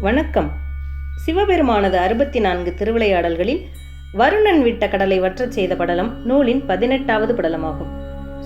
வணக்கம். சிவபெருமானது அறுபத்தி நான்கு திருவிளையாடல்களில் வருணன் விட்ட கடலை வற்றச் செய்த படலம் நூலின் பதினெட்டாவது படலமாகும்.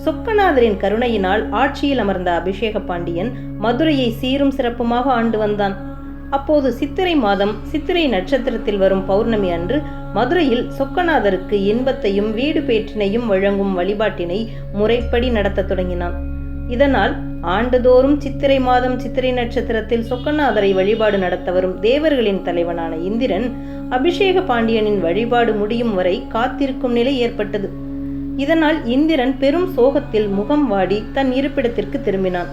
சொக்கநாதரின் கருணையினால் ஆட்சியில் அமர்ந்த அபிஷேக பாண்டியன் மதுரையை சீரும் சிறப்புமாக ஆண்டு வந்தான். அப்போது சித்திரை மாதம் சித்திரை நட்சத்திரத்தில் வரும் பௌர்ணமி அன்று மதுரையில் சொக்கநாதருக்கு இன்பத்தையும் வீடு பேற்றினையும் வழங்கும் வழிபாட்டினை முறைப்படி நடத்தத் தொடங்கினான். இதனால் ஆண்டுதோறும் சித்திரை மாதம் சித்திரை நட்சத்திரத்தில் சொக்கநாதரை வழிபாடு நடத்த வரும் தேவர்களின் தலைவனான இந்திரன் அபிஷேக பாண்டியனின் வழிபாடு முடியும் வரை காத்திருக்கும் நிலை ஏற்பட்டது. இதனால் இந்திரன் பெரும் சோகத்தில் முகம் வாடி தன் இருப்பிடத்திற்கு திரும்பினான்.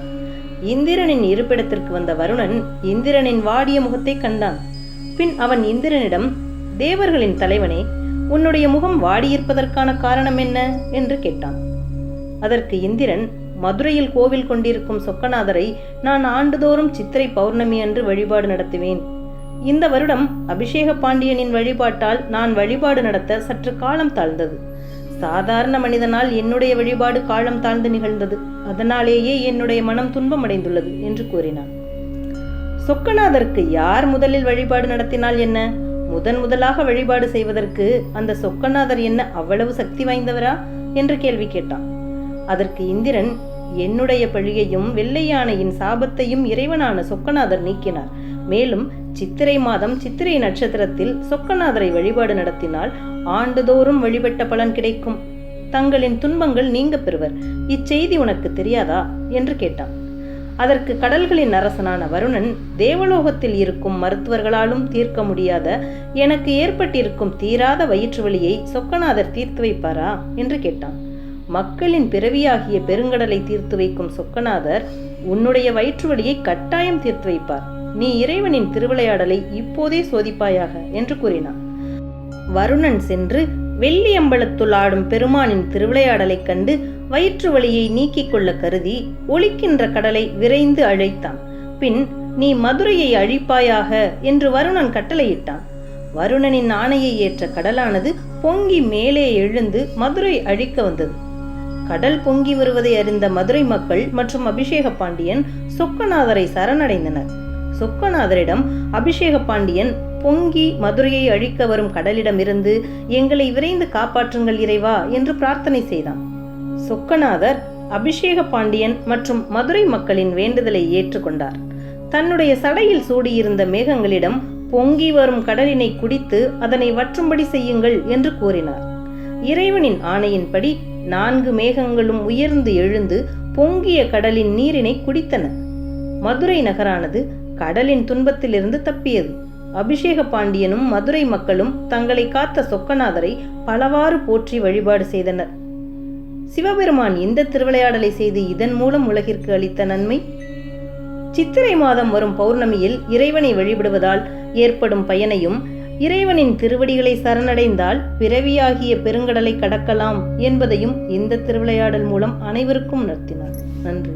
இந்திரனின் இருப்பிடத்திற்கு வந்த வருணன் இந்திரனின் வாடிய முகத்தை கண்டான். பின் அவன் இந்திரனிடம் தேவர்களின் தலைவனே உன்னுடைய முகம் வாடியிருப்பதற்கான காரணம் என்ன? என்று கேட்டான். அதற்கு இந்திரன் மதுரையில் கோவில் கொண்டிருக்கும் சொக்கநாதரை நான் ஆண்டுதோறும் சித்திரை பௌர்ணமி அன்று வழிபாடு நடத்துவேன். இந்த வருடம் அபிஷேக பாண்டியனின் வழிபாட்டால் நான் வழிபாடு நடத்த சற்று காலம் தாழ்ந்தது. சாதாரண மனிதனால் என்னுடைய வழிபாடு காலம் தாழ்ந்து நிகழ்ந்தது. அதனாலேயே என்னுடைய மனம் துன்பமடைந்துள்ளது என்று கூறினான். சொக்கநாதருக்கு யார் முதலில் வழிபாடு நடத்தினால் என்ன? முதன் முதலாக வழிபாடு செய்வதற்கு அந்த சொக்கநாதர் என்ன அவ்வளவு சக்தி வாய்ந்தவரா? என்று கேள்வி கேட்டான். அதற்கு இந்திரன் என்னுடைய பழியையும் வெள்ளை யானையின் சாபத்தையும் இறைவனான சொக்கநாதர் நீக்கினார். மேலும் சித்திரை மாதம் சித்திரை நட்சத்திரத்தில் சொக்கநாதரை வழிபாடு நடத்தினால் ஆண்டுதோறும் வழிபட்ட பலன் கிடைக்கும். தங்களின் துன்பங்கள் நீங்க பெறுவர். இச்செய்தி உனக்கு தெரியாதா? என்று கேட்டான். அதற்கு கடல்களின் அரசனான வருணன் தேவலோகத்தில் இருக்கும் மருத்துவர்களாலும் தீர்க்க முடியாத எனக்கு ஏற்பட்டிருக்கும் தீராத வயிற்று வலியை சொக்கநாதர் தீர்த்து வைப்பாரா? என்று கேட்டான். மக்களின் பிறவியாகிய பெருங்கடலை தீர்த்து வைக்கும் சொக்கநாதர் உன்னுடைய வயிற்று வழியை கட்டாயம் தீர்த்து வைப்பார். நீ இறைவனின் திருவிளையாடலை இப்போதே சோதிப்பாயாக என்று கூறினான். வருணன் சென்று வெள்ளி அம்பலத்துள் ஆடும் பெருமானின் திருவிளையாடலைக் கண்டு வயிற்று வலியை நீக்கிக் கொள்ள கருதி ஒழிக்கின்ற கடலை விரைந்து அழைத்தான். பின் நீ மதுரையை அழிப்பாயாக? என்று வருணன் கட்டளையிட்டான். வருணனின் ஆணையை ஏற்ற கடலானது பொங்கி மேலே எழுந்து மதுரை அழிக்க வந்தது. கடல் பொங்கி வருவதை அறிந்த மதுரை மக்கள் மற்றும் அபிஷேக பாண்டியன் சொக்கநாதரை சரணடைந்தனர். சொக்கநாதரிடம் அபிஷேக பாண்டியன் பொங்கி மதுரையை அழிக்க வரும் கடலிடமிருந்து எங்களை விரைந்து காப்பாற்றுங்கள் இறைவா என்று பிரார்த்தனை செய்தான். சொக்கநாதர் அபிஷேக பாண்டியன் மற்றும் மதுரை மக்களின் வேண்டுதலை ஏற்றுக்கொண்டார் தன்னுடைய சடையில் சூடியிருந்த மேகங்களிடம் பொங்கி வரும் கடலினை குடித்து அதனை வற்றும்படி செய்யுங்கள் என்று கூறினார். இறைவனின் ஆணையின்படி நான்கு மேகங்களும் உயர்ந்து எழுந்து பொங்கிய கடலின் நீரினை குடித்தன. மதுரை நகரானது கடலின் துன்பத்திலிருந்து தப்பியது. அபிஷேக பாண்டியனும் மதுரை மக்களும் தங்களை காத்த சொக்கநாதரை பலவாறு போற்றி வழிபாடு செய்தனர். சிவபெருமான் இந்த திருவிளையாடலை செய்து இதன் மூலம் உலகிற்கு அளித்த நன்மை? சித்திரை மாதம் வரும் பௌர்ணமியில் இறைவனை வழிபடுவதால் ஏற்படும் பயனையும் இறைவனின் திருவடிகளை சரணடைந்தால் பிறவியாகிய பெருங்கடலை கடக்கலாம் என்பதையும் இந்த திருவிளையாடல் மூலம் அனைவருக்கும் உணர்த்தினார். நன்றி.